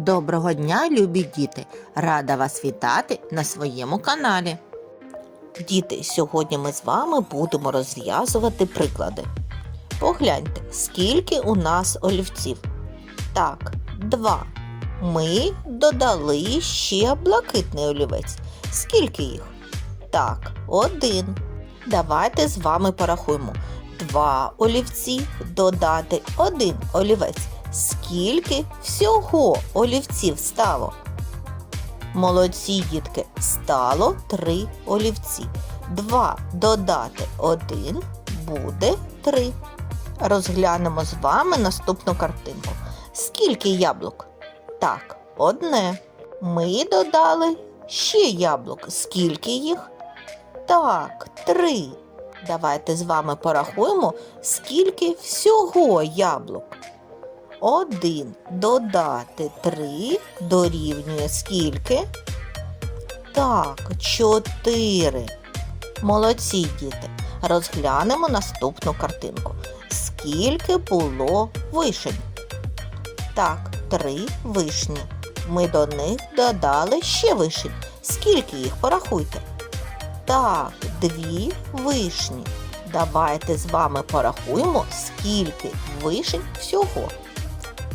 Доброго дня, любі діти! Рада вас вітати на своєму каналі. Діти, сьогодні ми з вами будемо розв'язувати приклади. Погляньте, скільки у нас олівців. Так, два. Ми додали ще блакитний олівець. Скільки їх? Так, один. Давайте з вами порахуємо. Два олівці додати один олівець. Скільки всього олівців стало? Молодці дітки, стало три олівці. Два додати один буде три. Розглянемо з вами наступну картинку. Скільки яблук? Так, одне. Ми додали ще яблук. Скільки їх? Так, три. Давайте з вами порахуємо, скільки всього яблук. Один додати три дорівнює скільки? Так, чотири. Молодці діти. Розглянемо наступну картинку. Скільки було вишень? Так, три вишні. Ми до них додали ще вишень. Скільки їх порахуйте? Так, дві вишні. Давайте з вами порахуємо, скільки вишень всього.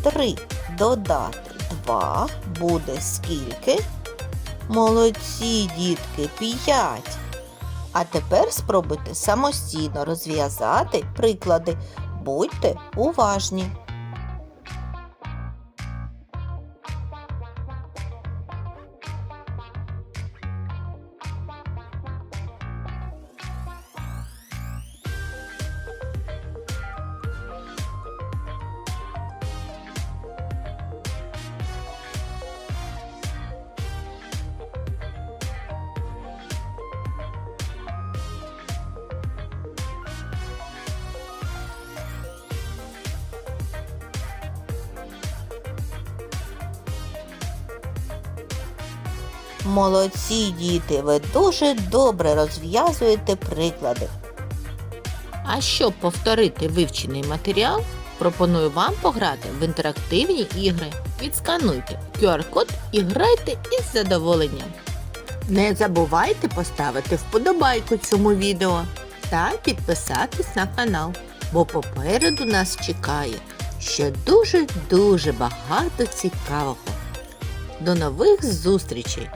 3 додати 2 буде скільки? Молодці, дітки, 5. А тепер спробуйте самостійно розв'язати приклади. Будьте уважні. Молодці, діти, ви дуже добре розв'язуєте приклади. А щоб повторити вивчений матеріал, пропоную вам пограти в інтерактивні ігри. Відскануйте QR-код і грайте із задоволенням. Не забувайте поставити вподобайку цьому відео та підписатись на канал, бо попереду нас чекає ще дуже-дуже багато цікавого. До нових зустрічей!